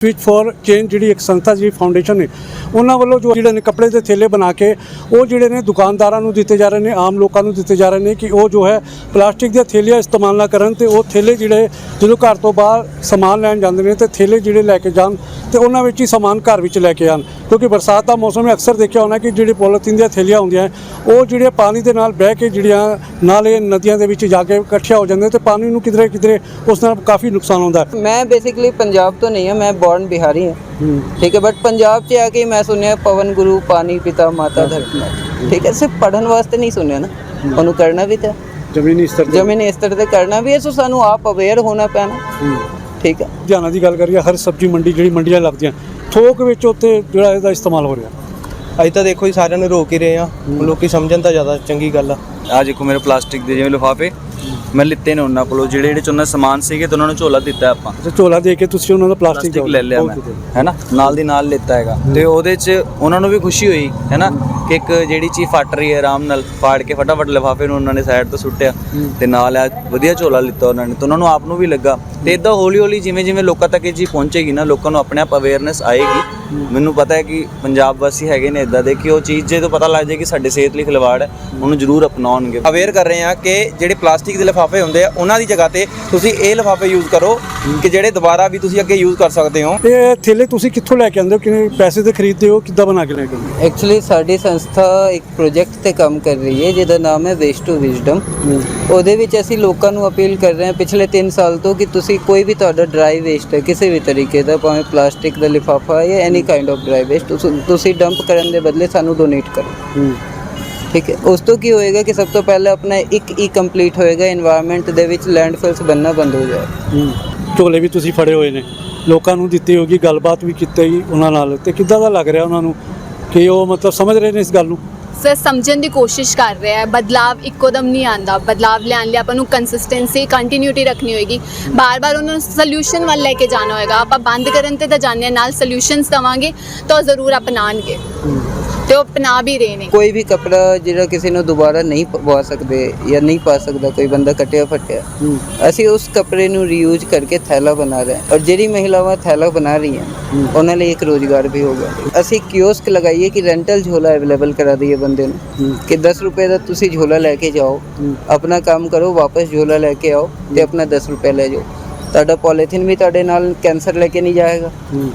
Switch for change ਜਿਹੜੀ ਇੱਕ ਸੰਸਥਾ, ਜਿਹੜੀ ਫਾਊਂਡੇਸ਼ਨ ਨੇ, ਉਹਨਾਂ ਵੱਲੋਂ ਜੋ ਜਿਹੜੇ ਨੇ ਕੱਪੜੇ ਦੇ ਥੈਲੇ ਬਣਾ ਕੇ, ਉਹ ਜਿਹੜੇ ਨੇ ਦੁਕਾਨਦਾਰਾਂ ਨੂੰ ਦਿੱਤੇ ਜਾ ਰਹੇ ਨੇ, ਆਮ ਲੋਕਾਂ ਨੂੰ ਦਿੱਤੇ ਜਾ ਰਹੇ ਨੇ ਕਿ ਉਹ ਜੋ ਹੈ ਪਲਾਸਟਿਕ ਦੀਆਂ ਥੈਲੀਆਂ ਇਸਤੇਮਾਲ ਨਾ ਕਰਨ ਤੇ ਉਹ ਥੈਲੇ ਜਿਹੜੇ ਜਦੋਂ ਘਰ ਤੋਂ ਬਾਹਰ ਸਮਾਨ ਲੈਣ ਜਾਂਦੇ ਨੇ ਤੇ ਥੈਲੇ ਜਿਹੜੇ ਲੈ ਕੇ ਜਾਣ ਤੇ ਉਹਨਾਂ ਵਿੱਚ ਹੀ ਸਮਾਨ ਘਰ ਵਿੱਚ ਲੈ ਕੇ ਆਣ ਕਿਉਂਕਿ ਬਰਸਾਤ ਦਾ ਮੌਸਮ ਹੈ, ਅਕਸਰ ਦੇਖਿਆ ਹੋਣਾ ਕਿ ਜਿਹੜੀ ਪੋਲੀਥੀਨ ਦੀਆਂ ਥੈਲੀਆਂ ਹੁੰਦੀਆਂ ਉਹ ਜਿਹੜੀਆਂ ਪਾਣੀ ਦੇ ਨਾਲ ਬਹਿ ਕੇ ਜਿਹੜੀਆਂ ਨਾਲੇ ਨਦੀਆਂ ਦੇ ਵਿੱਚ ਜਾ ਕੇ ਇਕੱਠੀਆਂ ਹੋ ਜਾਂਦੇ ਤੇ ਪਾਣੀ ਨੂੰ ਕਿਧਰੇ ਕਿਧਰੇ ਉਸ ਨਾਲ ਕਾਫੀ ਨੁਕਸਾਨ ਹੁੰਦਾ ਮੈਂ ਬੇਸਿਕਲੀ ਪੰਜਾਬ ਤੋਂ ਨਹੀਂ ਹਾਂ, ਮੈਂ ਬੌਰਨ ਬਿਹਾਰੀ ਹਾਂ? ਠੀਕ ਹੈ ਬਟ ਪੰਜਾਬ 'ਚ ਆ ਕੇ ਮੈਂ ਸੁਣਿਆ ਪਵਨ ਗੁਰੂ ਪਾਣੀ ਪਿਤਾ ਮਾਤਾ ਧਰਤੀ ਠੀਕ ਹੈ ਸਿਰਫ ਪੜਨ ਵਾਸਤੇ ਨਹੀਂ ਸੁਣਿਆ ਨਾ। ਉਹਨੂੰ ਕਰਨਾ ਵੀ ਤਾਂ। ਜ਼ਮੀਨੀ ਸਤਰ ਤੇ। ਜ਼ਮੀਨ ਇਸ ਤਰ੍ਹਾਂ ਤੇ ਕਰਨਾ ਵੀ ਹੈ ਸੋ ਸਾਨੂੰ ਆਪ ਅਵੇਅਰ ਹੋਣਾ ਪੈਣਾ। ਠੀਕ ਹੈ। ਲੁਧਿਆਣਾ ਦੀ ਗੱਲ ਕਰੀਏ ਹਰ ਸਬਜ਼ੀ ਮੰਡੀ ਜਿਹੜੀ ਮੰਡੀਆਂ ਲੱਗਦੀਆਂ ਥੋਕ ਵਿੱਚ ਉੱਤੇ ਜਿਹੜਾ ਇਹਦਾ ਇਸਤੇਮਾਲ ਹੋ ਰਿਹਾ। ਅਸੀਂ ਤਾਂ ਦੇਖੋ ਜੀ ਸਾਰਿਆਂ ਨੂੰ ਰੋਕ ਹੀ ਰਹੇ ਆ ਲੋਕੀ ਸਮਝਣ ਤਾਂ ਜ਼ਿਆਦਾ ਚੰਗੀ ਗੱਲ ਆ। ਆ ਦੇਖੋ ਮੇਰੇ ਪਲਾਸਟਿਕ ਦੇ ਜਿਵੇਂ ਲਿਫਾਫੇ। ਮੈਂ ਲਿੱਤੇ ਨੇ ਉਹਨਾਂ ਕੋਲੋਂ ਜਿਹੜੇ ਜਿਹੜੇ ਚ ਉਹਨਾਂ ਸਮਾਨ ਸੀਗੇ ਤੇ ਉਹਨਾਂ ਨੂੰ ਝੋਲਾ ਦਿੱਤਾ ਆਪਾਂ। ਤੇ ਝੋਲਾ ਦੇ ਕੇ ਤੁਸੀਂ ਉਹਨਾਂ ਦਾ ਪਲਾਸਟਿਕ ਪਲਾਸਟਿਕ ਲੈ ਲਿਆ ਮੈਂ ਹੈਨਾ ਨਾਲ ਦੀ ਨਾਲ ਲਿੱਤਾ ਹੈਗਾ। ਤੇ ਉਹਦੇ ਚ ਉਹਨਾਂ ਨੂੰ ਵੀ ਖੁਸ਼ੀ ਹੋਈ ਹੈਨਾ ਕਿ ਇੱਕ ਜਿਹੜੀ ਚੀਜ਼ ਫਟ ਰਹੀ ਹੈ ਆਰਾਮ ਨਾਲ ਫਾੜ ਕੇ ਫਟਾਫਟ ਲਿਫਾਫੇ ਨੂੰ ਉਹਨਾਂ ਨੇ ਸਾਈਡ ਤੋਂ ਸੁੱਟਿਆ ਤੇ ਨਾਲ ਆ ਵਧੀਆ ਝੋਲਾ ਲਿੱਤਾ ਉਹਨਾਂ ਨੇ ਤੇ ਉਹਨਾਂ ਨੂੰ ਆਪ ਨੂੰ ਵੀ ਲੱਗਾ। ਤੇ ਇਦਾਂ ਹੌਲੀ ਹੌਲੀ ਜਿਵੇਂ ਜਿਵੇਂ ਲੋਕਾਂ ਤੱਕ ਇਹ ਚੀਜ਼ ਪਹੁੰਚੇਗੀ ਨਾ ਲੋਕਾਂ ਨੂੰ ਆਪਣੇ ਆਪ ਅਵੇਅਰਨੈਸ ਆਏਗੀ। ਮੈਨੂੰ ਪਤਾ ਹੈ ਕਿ ਪੰਜਾਬ ਵਾਸੀ ਹੈਗੇ ਨੇ ਇਦਾਂ ਦੇ ਕਿ ਉਹ ਚੀਜ਼ ਜੇ ਤੋਂ ਪਤਾ ਲੱਗ ਜਾਏ ਕਿ ਸਾਡੇ ਸਿਹਤ ਲਈ ਖਿਲਵਾੜ ਹੈ ਉਹਨੂੰ ਜ਼ਰੂਰ ਅਪਣਾਉਣਗੇ। ਅਵੇਅਰ ਕਰ ਰਹੇ ਆ ਕਿ ਜਿਹੜੇ ਪਲਾਸਟਿਕ ਦੇ ਲਿਫਾਫੇ ਹੁੰਦੇ ਆ ਉਹਨਾਂ ਦੀ ਜਗ੍ਹਾ ਤੇ ਤੁਸੀਂ ਇਹ ਲਿਫਾਫੇ ਯੂਜ਼ ਕਰੋ ਕਿ ਜਿਹੜੇ ਦੁਬਾਰਾ ਵੀ ਤੁਸੀਂ ਅੱਗੇ ਯੂਜ਼ ਕਰ ਸਕਦੇ ਹੋ। ਇਹ ਥੈਲੇ ਤੁਸੀਂ ਕਿੱਥੋਂ ਲੈ ਕੇ ਆਉਂਦੇ ਹੋ? ਕਿੰਨੇ ਪੈਸੇ ਦੇ ਖਰੀਦਦੇ ਹੋ? ਕਿੱਦਾਂ ਬਣਾ ਕੇ ਲੈ ਕੇ ਆਉਂਦੇ ਐਕਚੁਅਲੀ ਸਾਡੀ ਸੰਸਥਾ ਇੱਕ ਪ੍ਰੋਜੈਕਟ ਤੇ ਕੰਮ ਕਰ ਰਹੀ ਹੈ ਜਿਹਦਾ ਨਾਮ ਹੈ ਵੇਸਟ ਟੂ ਵਿਜ਼ਡਮ ਉਹਦੇ ਵਿੱਚ ਅਸੀਂ ਲੋਕਾਂ ਨੂੰ ਅਪੀਲ ਕਰ ਰਹੇ ਹਾਂ ਪਿਛਲੇ 3 ਸਾਲ ਤੋਂ ਕਿ ਤੁਸੀਂ ਕੋਈ ਵੀ ਤੁਹਾਡਾ ਡਰਾਈ ਵੇਸਟ ਹੈ ਕਿਸੇ ਵੀ ਤਰੀਕੇ ਦਾ ਭਾਵੇਂ ਪਲਾਸਟਿਕ ਦਾ ਲਿਫਾਫਾ ਜਾਂ any only kind of dry waste ਤੁਸੀਂ ਡੰਪ ਕਰਨ ਦੇ ਬਦਲੇ ਸਾਨੂੰ ਡੋਨੇਟ ਕਰੋ। ਠੀਕ ਹੈ। ਉਸ ਤੋਂ ਕੀ ਹੋਏਗਾ ਕਿ ਸਭ ਤੋਂ ਪਹਿਲਾਂ ਆਪਣਾ ਇੱਕ ਈ ਕੰਪਲੀਟ ਹੋਏਗਾ এনवायरमेंट ਦੇ ਵਿੱਚ ਲੈਂਡਫਿਲਸ ਬੰਨਾ ਬੰਦ ਹੋ ਜਾਏਗਾ ਝੋਲੇ ਵੀ ਤੁਸੀਂ ਫੜੇ ਹੋਏ ਨੇ। ਲੋਕਾਂ ਨੂੰ ਦਿੱਤੀ ਹੋਗੀ ਗੱਲਬਾਤ ਵੀ ਕੀਤੀ ਉਹਨਾਂ ਨਾਲ। ਤੇ ਕਿੱਦਾਂ ਦਾ ਲੱਗ ਰਿਹਾ ਉਹਨਾਂ ਨੂੰ? ਕਿ ਉਹ ਮਤਲਬ ਸਮਝ ਰਹੇ ਨੇ ਇਸ ਗੱਲ ਨੂੰ? ਸਰ ਸਮਝਣ ਦੀ ਕੋਸ਼ਿਸ਼ ਕਰ ਰਿਹਾ ਹੈ। ਬਦਲਾਵ ਇੱਕੋਦਮ ਨਹੀਂ ਆਂਦਾ ਬਦਲਾਵ ਲਿਆਉਣ ਲਈ ਆਪਾਂ ਨੂੰ ਕੰਸਿਸਟੈਂਸੀ ਕੰਟੀਨਿਊਟੀ ਰੱਖਣੀ ਹੋਏਗੀ। ਬਾਰ-ਬਾਰ ਉਹਨਾਂ ਨੂੰ ਸੋਲੂਸ਼ਨ ਵੱਲ ਲੈ ਕੇ ਜਾਣਾ ਹੋਏਗਾ। ਆਪਾਂ ਬੰਦ ਕਰਨ ਤੇ ਤਾਂ ਜਾਂਦੇ ਹਾਂ, ਨਾਲ ਸੋਲੂਸ਼ਨਸ ਦਵਾਂਗੇ ਤਾਂ ਉਹ ਜ਼ਰੂਰ ਅਪਣਾਣਗੇ ਤੇ ਉਹ ਅਪਣਾ ਵੀ ਰਹੇ ਨੇ। ਕੋਈ ਵੀ ਕਪੜਾ ਜਿਹੜਾ ਕਿਸੇ ਨੂੰ ਦੁਬਾਰਾ ਨਹੀਂ ਪਵਾ ਸਕਦੇ ਜਾਂ ਨਹੀਂ ਪਾ ਸਕਦਾ ਕੋਈ ਬੰਦਾ ਕਟਿਆ ਫਟਿਆ ਅਸੀਂ ਉਸ ਕਪੜੇ ਨੂੰ ਰੀਯੂਜ਼ ਕਰਕੇ ਥੈਲਾ ਬਣਾ ਰਹੇ ਹਾਂ। ਔਰ ਜਿਹੜੀ ਮਹਿਲਾਵਾਂ ਥੈਲਾ ਬਣਾ ਰਹੀਆਂ ਉਹਨਾਂ ਲਈ ਇੱਕ ਰੋਜ਼ਗਾਰ ਵੀ ਹੋਗਾ ਅਸੀਂ ਕਿਓਸਕ ਲਗਾਈਏ ਕਿ ਰੈਂਟਲ ਝੋਲਾ ਅਵੇਲੇਬਲ ਕਰਾ ਦਈਏ ਬੰਦੇ ਨੂੰ ਕਿ 10 ਰੁਪਏ ਦਾ ਤੁਸੀਂ ਝੋਲਾ ਲੈ ਕੇ ਜਾਓ ਆਪਣਾ ਕੰਮ ਕਰੋ ਵਾਪਸ ਝੋਲਾ ਲੈ ਕੇ ਆਓ ਤੇ ਆਪਣਾ 10 ਰੁਪਏ ਲੈ ਜਾਓ। ਤੁਹਾਡਾ ਪੋਲੀਥੀਨ ਵੀ ਤੁਹਾਡੇ ਨਾਲ ਕੈਂਸਰ ਲੈ ਕੇ ਨਹੀਂ ਜਾਏਗਾ।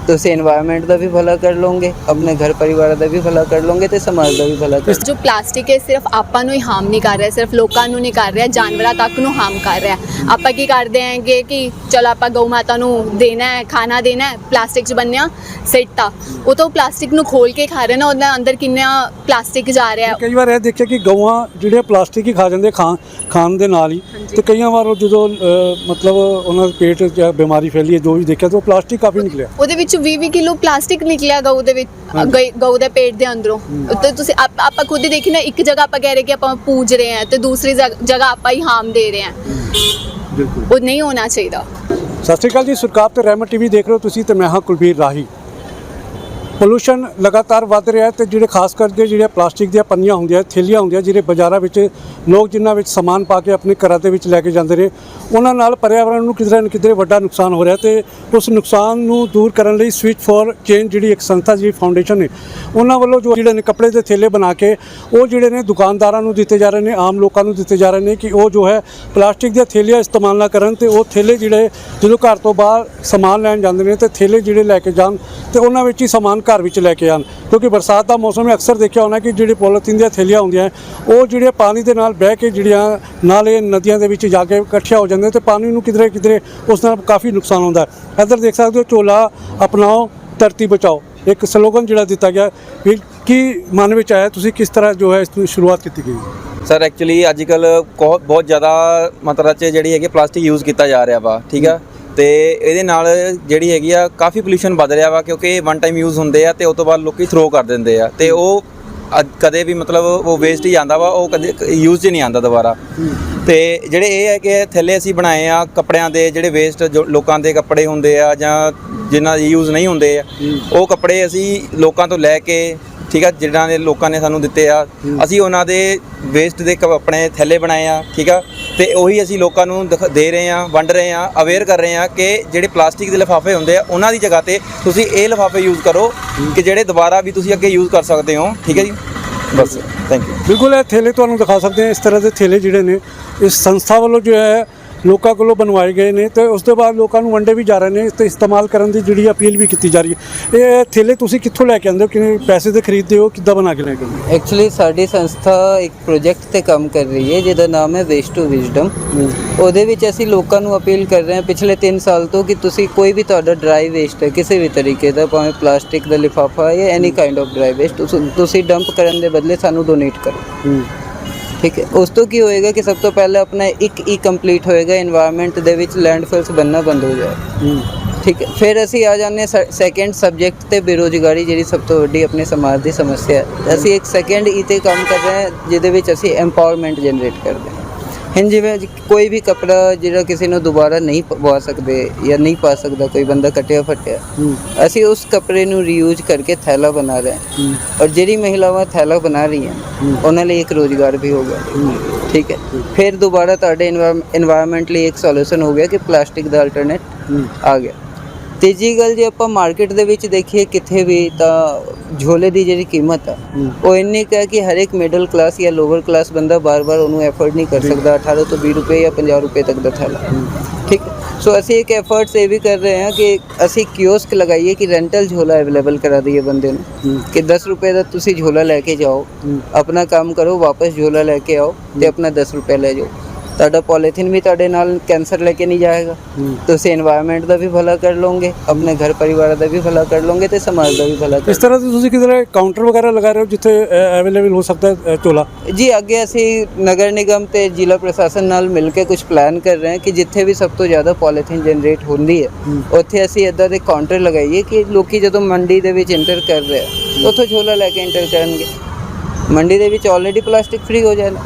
ਤੁਸੀਂ এনवायरमेंट ਦਾ ਵੀ ਭਲਾ ਕਰ ਲੋਗੇ ਆਪਣੇ ਘਰ ਪਰਿਵਾਰ ਦਾ ਵੀ ਭਲਾ ਕਰ ਲੋਗੇ ਤੇ ਸਮਾਜ ਦਾ ਵੀ ਭਲਾ ਕਰ ਜੋ ਪਲਾਸਟਿਕ ਹੈ ਸਿਰਫ ਆਪਾਂ ਨੂੰ ਹੀ ਹਾਰਮ ਨਹੀਂ ਕਰ ਰਿਹਾ ਸਿਰਫ ਲੋਕਾਂ ਨੂੰ ਨਹੀਂ ਕਰ ਰਿਹਾ ਜਾਨਵਰਾਂ ਤੱਕ ਨੂੰ ਹਾਰਮ ਕਰ ਰਿਹਾ। ਆਪਾਂ ਕੀ ਕਰਦੇ ਆਂਗੇ ਕਿ ਚਲੋ ਆਪਾਂ ਗਊ ਮਾਤਾ ਨੂੰ ਦੇਣਾ ਹੈ ਖਾਣਾ ਦੇਣਾ ਹੈ ਪਲਾਸਟਿਕ 'ਚ ਬੰਨਿਆ ਸਿੱਟਾ ਉਹ ਤੋਂ ਪਲਾਸਟਿਕ ਨੂੰ ਖੋਲ ਕੇ ਖਾ ਰਹੇ ਨਾ ਉਹਦੇ ਅੰਦਰ ਕਿੰਨਾ ਪਲਾਸਟਿਕ ਜਾ ਰਿਹਾ ਕਈ ਵਾਰ ਇਹ ਦੇਖਿਆ ਕਿ ਗਊਆਂ ਜਿਹੜੇ ਪਲਾਸਟਿਕ ਹੀ ਖਾ ਜਾਂਦੇ ਖਾਣ ਖਾਣ ਦੇ ਨਾਲ ਹੀ। ਤੇ ਕਈਆਂ ਵਾਰ ਜਦੋਂ ਮਤਲਬ ਉਹਨਾਂ ਦੇ ਪੇਟ 'ਚ ਜਾਂ ਬਿਮਾਰੀ ਫੈਲੀ ਹੈ ਜੋ ਵੀ ਦੇਖਿਆ ਤੇ ਉਹ ਪਲਾਸਟਿਕ ਕਾਫੀ ਨਿਕਲਿਆ। ਉਹਦੇ ਵਿੱਚ 20-20 ਕਿਲੋ ਪਲਾਸਟਿਕ ਨਿਕਲਿਆ ਗਊ ਦੇ ਵਿੱਚ ਗਈ- ਗਊ ਦੇ ਪੇਟ ਦੇ ਅੰਦਰੋਂ। ਤੇ ਤੁਸੀਂ ਆਪ- ਆਪਾਂ ਖੁਦ ਹੀ ਦੇਖੀ ਨਾ ਇੱਕ ਜਗ੍ਹਾ ਆਪਾਂ ਕਹਿ ਰਹੇ ਕਿ ਆਪਾਂ ਪੂਜ ਰਹੇ ਹਾਂ ਤੇ ਦੂਸਰੀ ਜਗ- ਜਗ੍ਹਾ ਆਪਾਂ ਹੀ ਹਾਰਮ ਦੇ ਰਹੇ ਹਾਂ। ਬਿਲਕੁਲ। ਉਹ ਨਹੀਂ ਹੋਣਾ ਚਾਹੀਦਾ। ਸਤਿ ਸ਼੍ਰੀ ਅਕਾਲ ਜੀ ਸਰਕਾਰ ਤੇ ਰਹਿਮਤ ਟੀਵੀ ਦੇਖ ਰਹੇ ਹੋ ਤੁਸੀਂ ਤੇ ਮੈਂ ਹਾਂ ਕੁਲਬੀਰ ਰਾਹੀ। ਪੋਲੂਸ਼ਨ ਲਗਾਤਾਰ ਵੱਧ ਰਿਹਾ ਹੈ ਤੇ ਜਿਹੜੇ ਖਾਸ ਕਰਕੇ ਜਿਹੜੀਆਂ ਪਲਾਸਟਿਕ ਦੀਆਂ ਪੰਨੀਆਂ ਹੁੰਦੀਆਂ, ਥੈਲੀਆਂ ਹੁੰਦੀਆਂ, ਜਿਹੜੇ ਬਾਜ਼ਾਰਾਂ ਵਿੱਚ ਲੋਕ ਜਿਨ੍ਹਾਂ ਵਿੱਚ ਸਮਾਨ ਪਾ ਕੇ ਆਪਣੇ ਘਰਾਂ ਦੇ ਵਿੱਚ ਲੈ ਕੇ ਜਾਂਦੇ ਨੇ, ਉਹਨਾਂ ਨਾਲ ਪਰਿਆਵਰਣ ਨੂੰ ਕਿਧਰੇ ਨਾ ਕਿਧਰੇ ਵੱਡਾ ਨੁਕਸਾਨ ਹੋ ਰਿਹਾ ਤੇ ਉਸ ਨੁਕਸਾਨ ਨੂੰ ਦੂਰ ਕਰਨ ਲਈ ਸਵਿਚ ਫॉर ਚੇਂਜ ਜਿਹੜੀ ਇੱਕ ਸੰਸਥਾ, ਜਿਹੜੀ ਫਾਊਂਡੇਸ਼ਨ ਨੇ, ਉਹਨਾਂ ਵੱਲੋਂ ਜੋ ਜਿਹੜੇ ਨੇ ਕੱਪੜੇ ਦੇ ਥੈਲੇ ਬਣਾ ਕੇ, ਉਹ ਜਿਹੜੇ ਨੇ ਦੁਕਾਨਦਾਰਾਂ ਨੂੰ ਦਿੱਤੇ ਜਾ ਰਹੇ ਨੇ, ਆਮ ਲੋਕਾਂ ਨੂੰ ਦਿੱਤੇ ਜਾ ਰਹੇ ਨੇ ਕਿ ਉਹ ਜੋ ਹੈ ਪਲਾਸਟਿਕ ਦੀਆਂ ਥੈਲੀਆਂ ਇਸਤੇਮਾਲ ਨਾ ਕਰਨ ਤੇ ਉਹ ਥੈਲੇ ਜਿਹੜੇ ਜਦੋਂ ਘਰ ਤੋਂ ਬਾਹਰ ਸਮਾਨ ਲੈਣ ਜਾਂਦੇ ਨੇ ਤੇ ਥੈਲੇ ਜਿਹੜੇ ਲੈ ਕੇ ਜਾਣ ਤੇ ਉਹਨਾਂ ਵਿੱਚ ਹੀ ਸਮਾਨ ਘਰ ਵਿੱਚ ਲੈ ਕੇ ਆਣ ਕਿਉਂਕਿ ਬਰਸਾਤ ਦਾ ਮੌਸਮ ਹੈ, ਅਕਸਰ ਦੇਖਿਆ ਹੋਣਾ ਕਿ ਜਿਹੜੀ ਪੋਲੀਥੀਨ ਦੀਆਂ ਥੈਲੀਆਂ ਹੁੰਦੀਆਂ ਉਹ ਜਿਹੜੀਆਂ ਪਾਣੀ ਦੇ ਨਾਲ ਬਹਿ ਕੇ ਜਿਹੜੀਆਂ ਨਾਲੇ ਨਦੀਆਂ ਦੇ ਵਿੱਚ ਜਾ ਕੇ ਇਕੱਠੀਆਂ ਹੋ ਜਾਂਦੇ ਤੇ ਪਾਣੀ ਨੂੰ ਕਿਧਰੇ ਕਿਧਰੇ ਉਸ ਨਾਲ ਕਾਫੀ ਨੁਕਸਾਨ ਹੁੰਦਾ ਹੈ। ਇੱਧਰ ਦੇਖ ਸਕਦੇ ਹੋ, ਝੋਲਾ ਅਪਣਾਓ, ਧਰਤੀ ਬਚਾਓ। ਇੱਕ ਸਲੋਗਨ ਜਿਹੜਾ ਦਿੱਤਾ ਗਿਆ ਵੀ ਕੀ ਮਨ ਵਿੱਚ ਆਇਆ, ਤੁਸੀਂ ਕਿਸ ਤਰ੍ਹਾਂ ਜੋ ਹੈ ਇਸ ਨੂੰ ਸ਼ੁਰੂਆਤ ਕੀਤੀ ਗਈ? ਸਰ ਐਕਚੁਅਲੀ ਅੱਜ ਕੱਲ ਬਹੁਤ ਜ਼ਿਆਦਾ ਮਾਤਰਾ 'ਚ ਜਿਹੜੀ ਹੈਗੀ ਪਲਾਸਟਿਕ ਯੂਜ਼ ਕੀਤਾ ਜਾ ਰਿਹਾ ਵਾ, ਠੀਕ ਆ? ਤੇ ਇਹਦੇ ਨਾਲ ਜਿਹੜੀ ਹੈਗੀ ਆ, ਕਾਫੀ ਪੋਲੂਸ਼ਨ ਵੱਧ ਰਿਹਾ ਵਾ ਕਿਉਂਕਿ ਵਨ ਟਾਈਮ ਯੂਜ਼ ਹੁੰਦੇ ਆ ਤੇ ਉਸ ਤੋਂ ਬਾਅਦ ਲੋਕੀ ਥਰੋ ਕਰ ਦਿੰਦੇ ਆ ਤੇ ਉਹ ਅੱਜ ਕਦੇ ਵੀ ਮਤਲਬ ਉਹ ਵੇਸਟ ਹੀ ਜਾਂਦਾ ਵਾ, ਉਹ ਕਦੇ ਯੂਜ਼ 'ਚ ਨਹੀਂ ਆਉਂਦਾ ਦੁਬਾਰਾ। ਤੇ ਜਿਹੜੇ ਇਹ ਹੈ ਕਿ ਥੱਲੇ ਅਸੀਂ ਬਣਾਏ ਆ, ਕੱਪੜਿਆਂ ਦੇ ਜਿਹੜੇ ਵੇਸਟ ਜੋ ਲੋਕਾਂ ਦੇ ਕੱਪੜੇ ਹੁੰਦੇ ਆ ਜਾਂ ਜਿਨ੍ਹਾਂ ਯੂਜ਼ ਨਹੀਂ ਹੁੰਦੇ ਆ, ਉਹ ਕੱਪੜੇ ਅਸੀਂ ਲੋਕਾਂ ਤੋਂ ਲੈ ਕੇ ਠੀਕ ਆ ਜਿਨ੍ਹਾਂ ਨੇ ਲੋਕਾਂ ਨੇ ਸਾਨੂੰ ਦਿੱਤੇ ਆ। ਅਸੀਂ ਉਹਨਾਂ ਦੇ ਵੇਸਟ ਦੇ ਆਪਣੇ ਥੈਲੇ ਬਣਾਏ ਆ ਠੀਕ ਆ। ਤੇ ਉਹੀ ਅਸੀਂ ਲੋਕਾਂ ਨੂੰ ਦੇ ਰਹੇ ਆ ਵੰਡ ਰਹੇ ਆ ਅਵੇਅਰ ਕਰ ਰਹੇ ਆ ਕਿ ਜਿਹੜੇ ਪਲਾਸਟਿਕ ਦੇ ਲਿਫਾਫੇ ਹੁੰਦੇ ਆ ਉਹਨਾਂ ਦੀ ਜਗ੍ਹਾ ਤੇ ਤੁਸੀਂ ਇਹ ਲਿਫਾਫੇ ਯੂਜ਼ ਕਰੋ ਕਿ ਜਿਹੜੇ ਦੁਬਾਰਾ ਵੀ ਤੁਸੀਂ ਅੱਗੇ ਯੂਜ਼ ਕਰ ਸਕਦੇ ਹੋ ਠੀਕ ਹੈ ਜੀ? ਬਸ ਥੈਂਕ ਯੂ ਬਿਲਕੁਲ ਇਹ ਥੈਲੇ ਤੁਹਾਨੂੰ ਦਿਖਾ ਸਕਦੇ ਹਾਂ ਇਸ ਤਰ੍ਹਾਂ ਦੇ ਥੈਲੇ ਜਿਹੜੇ ਨੇ ਇਸ ਸੰਸਥਾ ਵੱਲੋਂ ਜੋ ਹੈ ਲੋਕਾਂ ਕੋਲੋਂ ਬਣਵਾਏ ਗਏ ਨੇ ਤੇ ਉਸ ਤੋਂ ਬਾਅਦ ਲੋਕਾਂ ਨੂੰ ਵੰਡੇ ਵੀ ਜਾ ਰਹੇ ਨੇ ਤੇ ਇਸਤੇਮਾਲ ਕਰਨ ਦੀ ਜਿਹੜੀ ਅਪੀਲ ਵੀ ਕੀਤੀ ਜਾ ਰਹੀ ਹੈ। ਇਹ ਥੈਲੇ ਤੁਸੀਂ ਕਿੱਥੋਂ ਲੈ ਕੇ ਆਉਂਦੇ ਹੋ? ਕਿਵੇਂ ਪੈਸੇ ਦੇ ਖਰੀਦਦੇ ਹੋ? ਕਿੱਦਾਂ ਬਣਾ ਕੇ ਲੈ ਕੇ ਆਉਂਦੇ ਐਕਚੁਅਲੀ ਸਾਡੀ ਸੰਸਥਾ ਇੱਕ ਪ੍ਰੋਜੈਕਟ ਤੇ ਕੰਮ ਕਰ ਰਹੀ ਹੈ ਜਿਹਦਾ ਨਾਮ ਹੈ ਵੇਸਟ ਟੂ ਵਿਜ਼ਡਮ ਉਹਦੇ ਵਿੱਚ ਅਸੀਂ ਲੋਕਾਂ ਨੂੰ ਅਪੀਲ ਕਰ ਰਹੇ ਹਾਂ ਪਿਛਲੇ 3 ਸਾਲ ਤੋਂ ਕਿ ਤੁਸੀਂ ਕੋਈ ਵੀ ਤੁਹਾਡਾ ਡਰਾਈ ਵੇਸਟ ਹੈ ਕਿਸੇ ਵੀ ਤਰੀਕੇ ਦਾ ਭਾਵੇਂ ਪਲਾਸਟਿਕ ਦਾ ਲਿਫਾਫਾ ਜਾਂ any kind of dry waste ਤੁਸੀਂ ਡੰਪ ਕਰਨ ਦੇ ਬਦਲੇ ਸਾਨੂੰ ਡੋਨੇਟ ਕਰੋ। ਠੀਕ ਹੈ ਉਸ ਤੋਂ ਕੀ ਹੋਏਗਾ ਕਿ ਸਭ ਤੋਂ ਪਹਿਲਾਂ ਆਪਣਾ ਇੱਕ ਈ ਕੰਪਲੀਟ ਹੋਏਗਾ এনवायरमेंट ਦੇ ਵਿੱਚ ਲੈਂਡਫਿਲਸ ਬੰਨਾ ਬੰਦ ਹੋ ਜਾਏਗਾ ਠੀਕ ਹੈ? ਫਿਰ ਅਸੀਂ ਆ ਜਾਂਦੇ ਹਾਂ ਸੈਕੰਡ ਸਬਜੈਕਟ ਤੇ ਬੇਰੋਜ਼ਗਾਰੀ ਜਿਹੜੀ ਸਭ ਤੋਂ ਵੱਡੀ ਆਪਣੇ ਸਮਾਜ ਦੀ ਸਮੱਸਿਆ ਹੈ। ਅਸੀਂ ਇੱਕ ਸੈਕੰਡ ਈ ਤੇ ਕੰਮ ਕਰ ਰਹੇ ਹਾਂ ਜਿਹਦੇ ਵਿੱਚ ਅਸੀਂ ਐਮਪਾਵਰਮੈਂਟ ਜਨਰੇਟ ਕਰਦੇ ਹਾਂ। ਹਨ ਜਿਵੇਂ ਕੋਈ ਵੀ ਕਪੜਾ ਜਿਹੜਾ ਕਿਸੇ ਨੂੰ ਦੁਬਾਰਾ ਨਹੀਂ ਪਵਾ ਸਕਦੇ ਜਾਂ ਨਹੀਂ ਪਾ ਸਕਦਾ ਕੋਈ ਬੰਦਾ ਕਟਿਆ ਫਟਿਆ ਅਸੀਂ ਉਸ ਕਪੜੇ ਨੂੰ ਰੀਯੂਜ਼ ਕਰਕੇ ਥੈਲਾ ਬਣਾ ਰਹੇ ਹਾਂ। ਔਰ ਜਿਹੜੀ ਮਹਿਲਾਵਾਂ ਥੈਲਾ ਬਣਾ ਰਹੀਆਂ ਉਹਨਾਂ ਲਈ ਇੱਕ ਰੋਜ਼ਗਾਰ ਵੀ ਹੋ ਗਿਆ। ਠੀਕ ਹੈ। ਫਿਰ ਦੁਬਾਰਾ ਤੁਹਾਡੇ এনवायरमेंट ਲਈ ਇੱਕ ਸੋਲੂਸ਼ਨ ਹੋ ਗਿਆ ਕਿ ਪਲਾਸਟਿਕ ਦਾ ਅਲਟਰਨੇਟ ਆ ਗਿਆ। ਤੀਜੀ ਗੱਲ ਜੇ ਆਪਾਂ ਮਾਰਕੀਟ ਦੇ ਵਿੱਚ ਦੇਖੀਏ ਕਿੱਥੇ ਵੀ ਤਾਂ ਝੋਲੇ ਦੀ ਜਿਹੜੀ ਕੀਮਤ ਆ ਉਹ ਇੰਨੀ ਕੁ ਹੈ ਕਿ ਹਰ ਇੱਕ ਮਿਡਲ ਕਲਾਸ ਜਾਂ ਲੋਅਰ ਕਲਾਸ ਬੰਦਾ ਬਾਰ-ਬਾਰ ਉਹਨੂੰ ਐਫੋਰਡ ਨਹੀਂ ਕਰ ਸਕਦਾ 18 ਤੋਂ 20 ਰੁਪਏ ਜਾਂ 50 ਰੁਪਏ ਤੱਕ ਦਾ ਥੈਲਾ। ਠੀਕ? ਸੋ ਅਸੀਂ ਇੱਕ ਐਫਰਟਸ ਇਹ ਵੀ ਕਰ ਰਹੇ ਹਾਂ ਕਿ ਅਸੀਂ ਕਿਓਸਕ ਲਗਾਈਏ ਕਿ ਰੈਂਟਲ ਝੋਲਾ ਅਵੇਲੇਬਲ ਕਰਾ ਦਈਏ ਬੰਦੇ ਨੂੰ। ਕਿ 10 ਰੁਪਏ ਦਾ ਤੁਸੀਂ ਝੋਲਾ ਲੈ ਕੇ ਜਾਓ ਆਪਣਾ ਕੰਮ ਕਰੋ ਵਾਪਸ ਝੋਲਾ ਲੈ ਕੇ ਆਓ ਤੇ ਆਪਣਾ 10 ਰੁਪਏ ਲੈ ਜਾਓ। ਤੁਹਾਡਾ ਪੋਲੀਥੀਨ ਵੀ ਤੁਹਾਡੇ ਨਾਲ ਕੈਂਸਰ ਲੈ ਕੇ ਨਹੀਂ ਜਾਏਗਾ। ਤੁਸੀਂ এনवायरमेंट ਦਾ ਵੀ ਭਲਾ ਕਰ ਲੋਗੇ ਆਪਣੇ ਘਰ ਪਰਿਵਾਰ ਦਾ ਵੀ ਭਲਾ ਕਰ ਲੋਗੇ ਤੇ ਸਮਾਜ ਦਾ ਵੀ ਭਲਾ ਇਸ ਤਰ੍ਹਾਂ ਤੁਸੀਂ ਕਿਧਰੇ ਕਾਊਂਟਰ ਵਗੈਰਾ ਲਗਾ ਰਹੇ ਹੋ ਜਿੱਥੇ ਅਵੇਲੇਬਲ ਹੋ ਸਕਦਾ ਹੈ ਚੋਲਾ? ਜੀ ਅੱਗੇ ਅਸੀਂ ਨਗਰ ਨਿਗਮ ਤੇ ਜ਼ਿਲ੍ਹਾ ਪ੍ਰਸ਼ਾਸਨ ਨਾਲ ਮਿਲ ਕੇ ਕੁਝ ਪਲਾਨ ਕਰ ਰਹੇ ਹਾਂ ਕਿ ਜਿੱਥੇ ਵੀ ਸਭ ਤੋਂ ਜ਼ਿਆਦਾ ਪੋਲੀਥੀਨ ਜਨਰੇਟ ਹੁੰਦੀ ਹੈ ਉੱਥੇ ਅਸੀਂ ਇਦਾਂ ਦੇ ਕਾਊਂਟਰ ਲਗਾਈਏ ਕਿ ਲੋਕੀ ਜਦੋਂ ਮੰਡੀ ਦੇ ਵਿੱਚ ਇੰਟਰ ਕਰ ਰਹੇ ਆ ਉੱਥੋਂ ਝੋਲਾ ਲੈ ਕੇ ਇੰਟਰ ਕਰਨਗੇ। ਮੰਡੀ ਦੇ ਵਿੱਚ ਆਲਰੇਡੀ ਪਲਾਸਟਿਕ ਫ੍ਰੀ ਹੋ ਜਾਣਾ।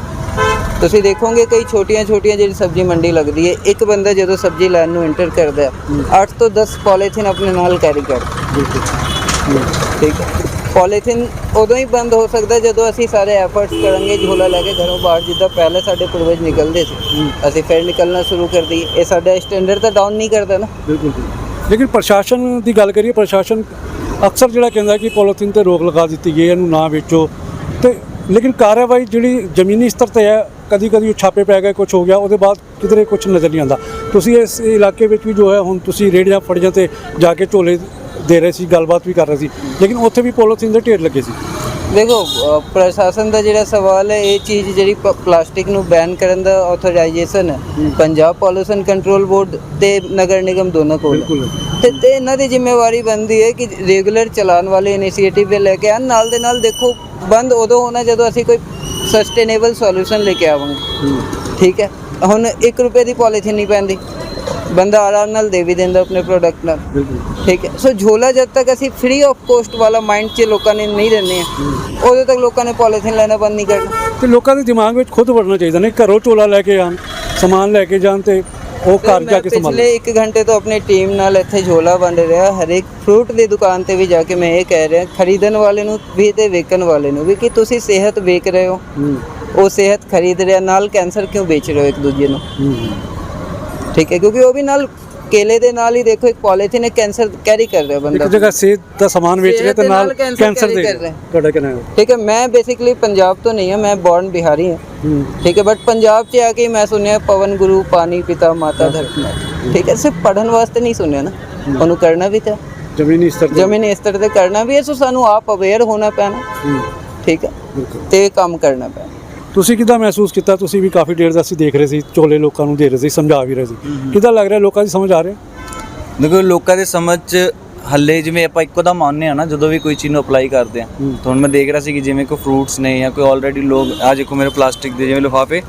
ਤੁਸੀਂ ਦੇਖੋਗੇ ਕਈ ਛੋਟੀਆਂ ਛੋਟੀਆਂ ਜਿਹੜੀ ਸਬਜ਼ੀ ਮੰਡੀ ਲੱਗਦੀ ਹੈ ਇੱਕ ਬੰਦਾ ਜਦੋਂ ਸਬਜ਼ੀ ਲੈਣ ਨੂੰ ਇੰਟਰ ਕਰਦਾ ਹੈ 8 ਤੋਂ 10 ਪੋਲੀਥੀਨ ਆਪਣੇ ਨਾਲ ਕੈਰੀ। ਕਰਦਾ ਠੀਕ ਹੈ। ਪੋਲੀਥੀਨ ਉਦੋਂ ਹੀ ਬੰਦ ਹੋ ਸਕਦਾ ਜਦੋਂ ਅਸੀਂ ਸਾਰੇ ਐਫਰਟਸ ਕਰਾਂਗੇ ਝੋਲਾ ਲੈ ਕੇ ਘਰੋਂ ਬਾਹਰ ਜਿੱਦਾਂ ਪਹਿਲੇ ਸਾਡੇ ਪੂਰਵਜ ਨਿਕਲਦੇ ਸੀ। ਅਸੀਂ ਫਿਰ ਨਿਕਲਣਾ ਸ਼ੁਰੂ ਕਰ ਦਈਏ। ਇਹ ਸਾਡਾ ਸਟੈਂਡਰਡ ਤਾਂ ਡਾਊਨ ਨਹੀਂ ਕਰਦਾ ਨਾ। ਬਿਲਕੁਲ ਲੇਕਿਨ ਪ੍ਰਸ਼ਾਸਨ ਦੀ ਗੱਲ ਕਰੀਏ ਪ੍ਰਸ਼ਾਸਨ ਅਕਸਰ ਜਿਹੜਾ ਕਹਿੰਦਾ ਕਿ ਪੋਲੀਥੀਨ ਤੇ ਰੋਕ ਲਗਾ ਦਿੱਤੀ ਗਈ ਇਹਨੂੰ ਨਾ ਵੇਚੋ। ਤੇ ਲੇਕਿਨ ਕਾਰਵਾਈ ਜਿਹੜੀ ਜ਼ਮੀਨੀ ਸਤਰ ਤੇ ਹੈ ਕਦੀ ਕਦੀ ਛਾਪੇ ਪੈ ਗਏ ਕੁਝ ਹੋ ਗਿਆ ਉਹਦੇ ਬਾਅਦ ਕਿਧਰੇ ਕੁਝ ਨਜ਼ਰ ਨਹੀਂ ਆਉਂਦਾ। ਤੁਸੀਂ ਇਸ ਇਲਾਕੇ ਵਿੱਚ ਵੀ ਜੋ ਹੈ ਹੁਣ ਤੁਸੀਂ ਰੇੜੀਆਂ ਫੜੀਆਂ ਤੇ ਜਾ ਕੇ ਝੋਲੇ ਦੇ ਰਹੇ ਸੀ ਗੱਲਬਾਤ ਵੀ ਕਰ ਰਹੇ ਸੀ ਲੇਕਿਨ ਉੱਥੇ ਵੀ ਪੋਲੀਥੀਨ ਦੇ ਢੇਰ ਲੱਗੇ ਸੀ। ਦੇਖੋ ਪ੍ਰਸ਼ਾਸਨ ਦਾ ਜਿਹੜਾ ਸਵਾਲ ਹੈ ਇਹ ਚੀਜ਼ ਜਿਹੜੀ ਪਲਾਸਟਿਕ ਨੂੰ ਬੈਨ ਕਰਨ ਦਾ ਆਥੋਰਾਈਜੇਸ਼ਨ ਹੈ। ਪੰਜਾਬ ਪੋਲੂਸ਼ਨ ਕੰਟਰੋਲ ਬੋਰਡ ਤੇ ਨਗਰ ਨਿਗਮ ਦੋਨੋਂ ਕੋਲ। ਤੇ ਤੇ ਇਹਨਾਂ ਦੀ ਜ਼ਿੰਮੇਵਾਰੀ ਬਣਦੀ ਹੈ ਕਿ ਰੈਗੂਲਰ ਚਲਾਉਣ ਵਾਲੇ ਇਨੀਸ਼ੀਏਟਿਵ ਲੈ ਕੇ ਆਉਣ। ਨਾਲ ਦੇ ਨਾਲ ਦੇਖੋ ਬੰਦ ਉਦੋਂ ਹੋਣਾ ਜਦੋਂ ਅਸੀਂ ਕੋਈ ਸਸਟੇਨੇਬਲ ਸੋਲੂਸ਼ਨ ਲੈ ਕੇ ਆਵਾਂਗੇ। ਠੀਕ ਹੈ? ਹੁਣ 1 ਰੁਪਏ ਦੀ ਪੋਲੀਥੀਨ ਨਹੀਂ ਪੈਂਦੀ। ਬੰਦਾ ਆਰਾਮ ਨਾਲ ਦੇ ਵੀ ਦਿੰਦਾ ਆਪਣੇ ਪ੍ਰੋਡਕਟ ਨਾਲ। ਠੀਕ ਹੈ? ਸੋ ਝੋਲਾ ਜਦ ਤੱਕ ਅਸੀਂ ਫ੍ਰੀ ਆਫ ਕੋਸਟ ਵਾਲਾ ਮਾਈਂਡ 'ਚ ਲੋਕਾਂ ਨੇ ਨਹੀਂ ਦਿੰਦੇ ਆ ਉਦੋਂ ਤੱਕ ਲੋਕਾਂ ਨੇ ਪੋਲੀਥੀਨ ਲੈਣਾ ਬੰਦ ਨਹੀਂ ਕਰਨਾ। ਤੇ ਲੋਕਾਂ ਦੇ ਦਿਮਾਗ ਵਿੱਚ ਖੁਦ ਵੜਨਾ ਚਾਹੀਦਾ ਨੇ ਘਰੋਂ ਝੋਲਾ ਲੈ ਕੇ ਆਣ ਸਮਾਨ ਲੈ ਕੇ ਜਾਣ ਤੇ ਉਹ ਘਰ ਜਾ ਕੇ ਸੰਭਾਲ। ਪਿਛਲੇ 1 ਘੰਟੇ ਤੋਂ ਆਪਣੀ ਟੀਮ ਨਾਲ ਇੱਥੇ ਝੋਲਾ ਵੰਡ ਰਿਹਾ ਹਰ ਇੱਕ ਫਰੂਟ ਦੀ ਦੁਕਾਨ ਤੇ ਵੀ ਜਾ ਕੇ ਮੈਂ ਇਹ ਕਹਿ ਰਿਹਾ ਖਰੀਦਣ ਵਾਲੇ ਨੂੰ ਵੀ ਤੇ ਵੇਚਣ ਵਾਲੇ ਨੂੰ ਵੀ ਕਿ ਤੁਸੀਂ ਸਿਹਤ ਵੇਚ ਰਹੇ ਹੋ। ਉਹ ਸਿਹਤ ਖਰੀਦ ਰਿਹਾ ਨਾਲ ਕੈਂਸਰ ਕਿਉਂ ਵੇਚ ਰਹੇ ਹੋ ਇੱਕ ਦੂਜੇ ਨੂੰ? ਠੀਕ ਹੈ ਕਿਉਂਕਿ ਉਹ ਵੀ ਨਾਲ ਕੇਲੇ ਦੇ ਨਾਲ ਹੀ ਦੇਖੋ ਇੱਕ ਪੋਲੀਥੀਨ ਹੈ ਕੈਂਸਰ ਕੈਰੀ ਕਰ ਰਿਹਾ ਇੱਕ ਬੰਦਾ ਜਗ੍ਹਾ ਸਿਹਤ ਦਾ ਸਮਾਨ ਵੇਚ ਰਿਹਾ ਤੇ ਨਾਲ ਕੈਂਸਰ ਦੇ। ਤੁਹਾਡਾ ਕਹਿਣਾ ਹੈ? ਠੀਕ ਹੈ ਮੈਂ ਬੇਸਿਕਲੀ ਪੰਜਾਬ ਤੋਂ ਨਹੀਂ ਹਾਂ ਮੈਂ ਬੌਰਨ ਬਿਹਾਰੀ ਹਾਂ। ਠੀਕ ਹੈ ਬਟ ਪੰਜਾਬ 'ਚ ਆ ਕੇ ਮੈਂ ਸੁਣਿਆ ਪਵਨ ਗੁਰੂ ਪਾਣੀ ਪਿਤਾ ਮਾਤਾ ਧਰਤੀ। ਠੀਕ ਹੈ ਸਿਰਫ ਪੜਨ ਵਾਸਤੇ ਨਹੀਂ ਸੁਣਿਆ ਨਾ। ਉਹਨੂੰ ਕਰਨਾ ਵੀ ਤਾਂ ਜ਼ਮੀਨੀ ਸਤਰ ਤੇ। ਜ਼ਮੀਨੀ ਸਤਰ ਤੇ ਕਰਨਾ ਵੀ ਹੈ ਸੋ ਸਾਨੂੰ ਆਪ ਅਵੇਅਰ ਹੋਣਾ ਪੈਣਾ। ਠੀਕ ਹੈ ਤੇ ਕੰਮ ਕਰਨਾ ਪੈਣਾ। ਤੁਸੀਂ ਕਿੱਦਾਂ ਮਹਿਸੂਸ ਕੀਤਾ? ਤੁਸੀਂ ਵੀ ਕਾਫੀ ਦੇਰ ਦਾ ਅਸੀਂ ਦੇਖ ਰਹੇ ਸੀ ਝੋਲੇ ਲੋਕਾਂ ਨੂੰ ਦੇ ਰਹੇ ਸੀ ਸਮਝਾ ਵੀ ਰਹੇ ਸੀ। ਕਿੱਦਾਂ ਲੱਗ ਰਿਹਾ ਲੋਕਾਂ ਦੀ ਸਮਝ ਆ ਰਹੀ? ਹੈ ਦੇਖੋ ਲੋਕਾਂ ਦੇ ਸਮਝ ਚ ਹੱਲੇ ਜਿਵੇਂ ਆਪਾਂ ਇੱਕੋ ਦਾ ਮੰਨਦੇ ਆ ਨਾ ਜਦੋਂ ਵੀ ਕੋਈ ਚੀਜ਼ ਨੂੰ ਅਪਲਾਈ ਕਰਦੇ ਆ। ਤਾਂ ਹੁਣ ਮੈਂ ਦੇਖ ਰਿਹਾ ਸੀ ਕਿ ਜਿਵੇਂ ਕੋਈ ਫਰੂਟਸ ਨੇ ਜਾਂ ਕੋਈ ਆਲਰੇਡੀ ਲੋਕ ਆ ਦੇਖੋ ਮੇਰੇ ਪਲਾਸਟਿਕ ਦੇ ਜਿਵੇਂ ਲਿਫਾਫੇ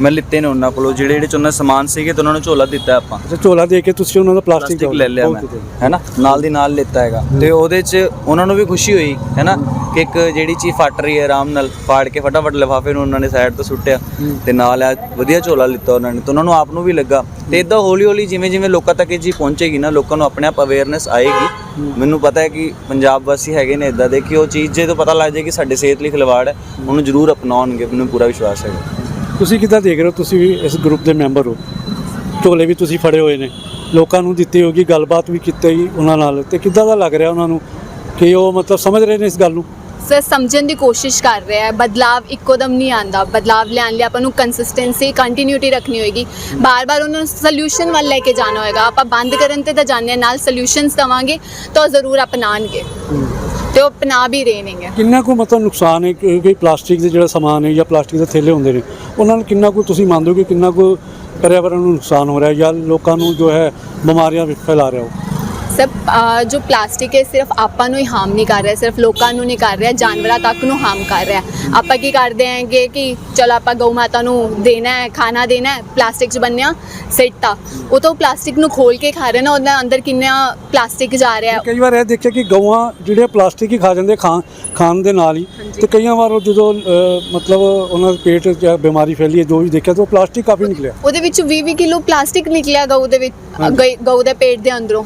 ਮੈਂ ਲਿੱਤੇ ਨੇ ਉਹਨਾਂ ਕੋਲੋਂ ਜਿਹੜੇ ਜਿਹੜੇ ਚ ਉਹਨਾਂ ਸਮਾਨ ਸੀਗੇ ਤੇ ਉਹਨਾਂ ਨੂੰ ਝੋਲਾ ਦਿੱਤਾ ਆਪਾਂ। ਅੱਛਾ ਝੋਲਾ ਦੇ ਕੇ ਤੁਸੀਂ ਉਹਨਾਂ ਦਾ ਪਲਾਸਟਿਕ ਪਲਾਸਟਿਕ ਲੈ ਲਿਆ ਮੈਂ। ਹੈਨਾ? ਨਾਲ ਦੀ ਨਾਲ ਲਿੱਤਾ ਹੈਗਾ। ਤੇ ਉਹਦੇ ਚ ਉਹਨਾਂ ਨੂੰ ਵੀ ਖੁਸ਼ੀ ਹੋਈ ਹੈਨਾ? ਕਿ ਇੱਕ ਜਿਹੜੀ ਚੀਜ਼ ਫਟ ਰਹੀ ਹੈ ਆਰਾਮ ਨਾਲ ਫਾੜ ਕੇ ਫਟਾਫਟ ਲਿਫਾਫੇ ਨੂੰ ਉਹਨਾਂ ਨੇ ਸਾਈਡ ਤੋਂ ਸੁੱਟਿਆ ਤੇ ਨਾਲ ਆ ਵਧੀਆ ਝੋਲਾ ਲਿੱਤਾ ਉਹਨਾਂ ਨੇ ਤੇ ਉਹਨਾਂ ਨੂੰ ਆਪ ਨੂੰ ਵੀ ਲੱਗਾ। ਤੇ ਇਦਾਂ ਹੌਲੀ ਹੌਲੀ ਜਿਵੇਂ ਜਿਵੇਂ ਲੋਕਾਂ ਤੱਕ ਇਹ ਚੀਜ਼ ਪਹੁੰਚੇਗੀ ਨਾ ਲੋਕਾਂ ਨੂੰ ਆਪਣੇ ਆਪ ਅਵੇਅਰਨੈਸ ਆਏਗੀ। ਮੈਨੂੰ ਪਤਾ ਹੈ ਕਿ ਪੰਜਾਬ ਵਾਸੀ ਹੈਗੇ ਨੇ ਇਦਾਂ ਦੇ ਕਿ ਉਹ ਚੀਜ਼ ਜੇ ਤੋਂ ਪਤਾ ਲੱਗ ਜਾਏ ਕਿ ਸਾਡੇ ਸਿਹਤ ਲਈ ਖਿਲਵਾੜ ਹੈ ਉਹਨੂੰ ਜ਼ਰੂਰ ਅਪਣਾਉਣਗੇ ਮੈਨੂੰ ਪੂਰਾ ਵਿਸ਼ਵਾਸ ਹੈਗਾ। ਤੁਸੀਂ ਕਿੱਦਾਂ ਦੇਖ ਰਹੇ ਹੋ? ਤੁਸੀਂ ਵੀ ਇਸ ਗਰੁੱਪ ਦੇ ਮੈਂਬਰ ਹੋ। ਝੋਲੇ ਵੀ ਤੁਸੀਂ ਫੜੇ ਹੋਏ ਨੇ। ਲੋਕਾਂ ਨੂੰ ਦਿੱਤੀ ਹੋਗੀ ਗੱਲਬਾਤ ਵੀ ਕੀਤੀ ਉਹਨਾਂ ਨਾਲ। ਤੇ ਕਿੱਦਾਂ ਦਾ ਲੱਗ ਰਿਹਾ ਉਹਨਾਂ ਨੂੰ? ਕਿ ਉਹ ਮਤਲਬ ਸਮਝ ਰਹੇ ਨੇ ਇਸ ਗੱਲ ਨੂੰ? ਸਰ ਸਮਝਣ ਦੀ ਕੋਸ਼ਿਸ਼ ਕਰ ਰਿਹਾ ਹੈ। ਬਦਲਾਵ ਇੱਕੋਦਮ ਨਹੀਂ ਆਂਦਾ ਬਦਲਾਵ ਲਿਆਉਣ ਲਈ ਆਪਾਂ ਨੂੰ ਕੰਸਿਸਟੈਂਸੀ ਕੰਟੀਨਿਊਟੀ ਰੱਖਣੀ ਹੋਏਗੀ। ਬਾਰ-ਬਾਰ ਉਹਨਾਂ ਨੂੰ ਸੋਲੂਸ਼ਨ ਵੱਲ ਲੈ ਕੇ ਜਾਣਾ ਹੋਏਗਾ। ਆਪਾਂ ਬੰਦ ਕਰਨ ਤੇ ਤਾਂ ਜਾਂਦੇ ਹਾਂ, ਨਾਲ ਸੋਲੂਸ਼ਨਸ ਦਵਾਂਗੇ ਤਾਂ ਉਹ ਜ਼ਰੂਰ ਅਪਣਾਣਗੇ ਤੇ ਉਹ ਅਪਣਾ ਵੀ ਰਹੇ ਨੇਗੇ। ਕਿੰਨਾ ਕੁ ਮਤਲਬ ਨੁਕਸਾਨ ਹੈ? ਕਿਉਂਕਿ ਪਲਾਸਟਿਕ ਦੇ ਜਿਹੜਾ ਸਮਾਨ ਹੈ ਜਾਂ ਪਲਾਸਟਿਕ ਦੇ ਥੈਲੇ ਹੁੰਦੇ ਨੇ ਉਹਨਾਂ ਨੂੰ ਕਿੰਨਾ ਕੁ ਤੁਸੀਂ ਮੰਨਦੇ ਹੋ ਕਿ ਕਿੰਨਾ ਕੁ ਪਰਿਆਵਰਨ ਨੂੰ ਨੁਕਸਾਨ ਹੋ ਰਿਹਾ ਜਾਂ ਲੋਕਾਂ ਨੂੰ ਜੋ ਹੈ ਬਿਮਾਰੀਆਂ ਵੀ ਫੈਲਾ ਰਿਹਾ ਉਹ? ਅਹ ਜੋ ਪਲਾਸਟਿਕ ਹੈ ਸਿਰਫ ਆਪਾਂ ਨੂੰ ਹੀ ਹਾਰਮ ਨਹੀਂ ਕਰ ਰਿਹਾ ਸਿਰਫ ਲੋਕਾਂ ਨੂੰ ਨਹੀਂ ਕਰ ਰਿਹਾ ਜਾਨਵਰਾਂ ਤੱਕ ਨੂੰ ਹਾਰਮ ਕਰ ਰਿਹਾ। ਆਪਾਂ ਕੀ ਕਰਦੇ ਆਂਗੇ ਕਿ ਚਲੋ ਆਪਾਂ ਗਊ ਮਾਤਾ ਨੂੰ ਦੇਣਾ ਹੈ ਖਾਣਾ ਦੇਣਾ ਹੈ ਪਲਾਸਟਿਕ 'ਚ ਬੰਨਿਆ ਸਿੱਟਾ ਉਹ ਤਾਂ ਪਲਾਸਟਿਕ ਨੂੰ ਖੋਲ ਕੇ ਖਾ ਰਹੇ ਨਾ ਉਹਦੇ ਅੰਦਰ ਕਿੰਨਾ ਪਲਾਸਟਿਕ ਜਾ ਰਿਹਾ ਕਈ ਵਾਰ ਇਹ ਦੇਖਿਆ ਕਿ ਗਊਆਂ ਜਿਹੜੇ ਪਲਾਸਟਿਕ ਹੀ ਖਾ ਜਾਂਦੇ ਖਾਣ ਖਾਣ ਦੇ ਨਾਲ ਹੀ। ਤੇ ਕਈਆਂ ਵਾਰ ਉਹ ਜਦੋਂ ਮਤਲਬ ਉਹਨਾਂ ਦੇ ਪੇਟ 'ਚ ਜਾਂ ਬਿਮਾਰੀ ਫੈਲੀ ਹੈ ਜੋ ਵੀ ਦੇਖਿਆ ਤਾਂ ਪਲਾਸਟਿਕ ਕਾਫੀ ਨਿਕਲਿਆ। ਉਹਦੇ ਵਿੱਚ 20-20 ਕਿਲੋ ਪਲਾਸਟਿਕ ਨਿਕਲਿਆ ਗਊ ਦੇ ਵਿੱਚ ਗਊ ਦੇ ਪੇਟ ਦੇ ਅੰਦਰੋਂ।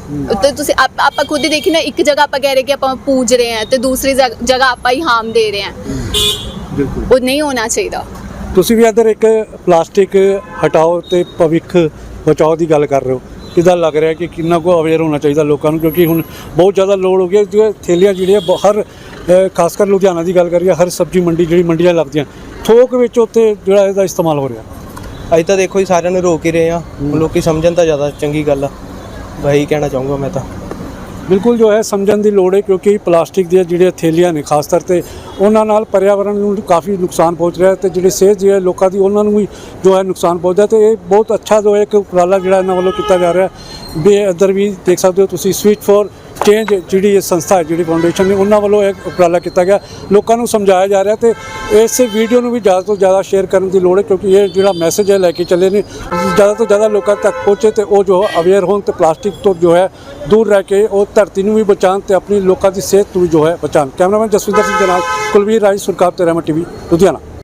ਤੁਸੀਂ ਆਪ- ਆਪਾਂ ਖੁਦ ਹੀ ਦੇਖੀ ਨਾ ਇੱਕ ਜਗ੍ਹਾ ਆਪਾਂ ਕਹਿ ਰਹੇ ਕਿ ਆਪਾਂ ਪੂਜ ਰਹੇ ਹਾਂ ਤੇ ਦੂਸਰੀ ਜਗ- ਜਗ੍ਹਾ ਆਪਾਂ ਹੀ ਹਾਰਮ ਦੇ ਰਹੇ ਹਾਂ। ਬਿਲਕੁਲ। ਉਹ ਨਹੀਂ ਹੋਣਾ ਚਾਹੀਦਾ। ਤੁਸੀਂ ਵੀ ਇੱਧਰ ਇੱਕ ਪਲਾਸਟਿਕ ਹਟਾਓ ਤੇ ਭਵਿੱਖ ਬਚਾਓ ਦੀ ਗੱਲ ਕਰ ਰਹੇ ਹੋ। ਕਿਦਾਂ ਲੱਗ ਰਿਹਾ ਕਿ ਕਿੰਨਾ ਕੁ ਅਵੇਅਰ ਹੋਣਾ ਚਾਹੀਦਾ ਲੋਕਾਂ ਨੂੰ? ਕਿਉਂਕਿ ਹੁਣ ਬਹੁਤ ਜ਼ਿਆਦਾ ਲੋੜ ਹੋ ਗਈ ਹੈ। ਥੈਲੀਆਂ ਜਿਹੜੀਆਂ ਹਰ ਖਾਸ ਕਰ ਲੁਧਿਆਣਾ ਦੀ ਗੱਲ ਕਰੀਏ ਹਰ ਸਬਜ਼ੀ ਮੰਡੀ ਜਿਹੜੀ ਮੰਡੀਆਂ ਲੱਗਦੀਆਂ ਥੋਕ ਵਿੱਚ ਉੱਥੇ ਜਿਹੜਾ ਇਹਦਾ ਇਸਤੇਮਾਲ ਹੋ ਰਿਹਾ। ਅੱਜ ਤਾਂ ਦੇਖੋ ਜੀ ਸਾਰਿਆਂ ਨੂੰ ਰੋਕ ਹੀ ਰਹੇ ਆ ਲੋਕੀ ਸਮਝਣ ਤਾਂ ਜ਼ਿਆਦਾ ਚੰਗੀ ਗੱਲ ਆ। ਵਹੀ ਕਹਿਣਾ ਚਾਹੂੰਗਾ ਮੈਂ ਤਾਂ। ਬਿਲਕੁਲ ਜੋ ਹੈ, ਸਮਝਣ ਦੀ ਲੋੜ ਹੈ, ਕਿਉਂਕਿ ਪਲਾਸਟਿਕ ਦੀਆਂ ਜਿਹੜੀਆਂ ਥੈਲੀਆਂ ਨੇ, ਖਾਸ ਤੌਰ ਤੇ ਉਹਨਾਂ ਨਾਲ ਪਰਿਆਵਰਣ ਨੂੰ ਕਾਫੀ ਨੁਕਸਾਨ ਪਹੁੰਚ ਰਿਹਾ ਹੈ ਤੇ ਜਿਹੜੀ ਸਿਹਤ ਜਿਹੜੀ ਹੈ, ਲੋਕਾਂ ਦੀ ਉਹਨਾਂ ਨੂੰ ਵੀ ਜੋ ਹੈ, ਨੁਕਸਾਨ ਪਹੁੰਚਦਾ ਤੇ ਇਹ ਬਹੁਤ ਅੱਛਾ ਜੋ ਹੈ, ਇੱਕ ਉਪਰਾਲਾ ਜਿਹੜਾ ਇਹਨਾਂ ਵੱਲੋਂ ਕੀਤਾ ਜਾ ਰਿਹਾ ਹੈ। ਵੀ ਇੱਧਰ ਵੀ ਦੇਖ ਸਕਦੇ ਹੋ ਤੁਸੀਂ ਸਵਿਚ ਫੋਰ ਚੇਂਜ ਜਿਹੜੀ ਇਹ ਸੰਸਥਾ ਹੈ, ਜਿਹੜੀ ਫਾਊਂਡੇਸ਼ਨ ਨੇ, ਉਹਨਾਂ ਵੱਲੋਂ ਇਹ ਉਪਰਾਲਾ ਕੀਤਾ ਗਿਆ। ਲੋਕਾਂ ਨੂੰ ਸਮਝਾਇਆ ਜਾ ਰਿਹਾ ਤੇ ਇਸ ਵੀਡੀਓ ਨੂੰ ਵੀ ਜ਼ਿਆਦਾ ਤੋਂ ਜ਼ਿਆਦਾ ਸ਼ੇਅਰ ਕਰਨ ਦੀ ਲੋੜ ਹੈ, ਕਿਉਂਕਿ ਇਹ ਜਿਹੜਾ ਮੈਸੇਜ ਹੈ, ਲੈ ਕੇ ਚੱਲੇ ਨੇ। ਜ਼ਿਆਦਾ ਤੋਂ ਜ਼ਿਆਦਾ ਲੋਕਾਂ ਤੱਕ ਪਹੁੰਚੇ ਤੇ ਉਹ ਜੋ ਅਵੇਅਰ ਹੋਣ ਤੇ ਪਲਾਸਟਿਕ ਤੋਂ ਜੋ ਹੈ, ਦੂਰ ਰਹਿ ਕੇ ਉਹ ਧਰਤੀ ਨੂੰ ਵੀ ਬਚਾਉਣ ਤੇ ਆਪਣੀ ਲੋਕਾਂ ਦੀ ਸਿਹਤ ਨੂੰ ਵੀ ਜੋ ਹੈ, ਬਚਾਉਣ। ਕੈਮਰਾਮੈਨ ਜਸਵਿੰਦਰ ਸਿੰਘ ਦੇ ਨਾਲ ਕੁਲਵੀਰ ਰਾਜ ਸੁਰਕਾਪ ਤੇ ਰਹਿਮਤ ਟੀਵੀ, ਲੁਧਿਆਣਾ।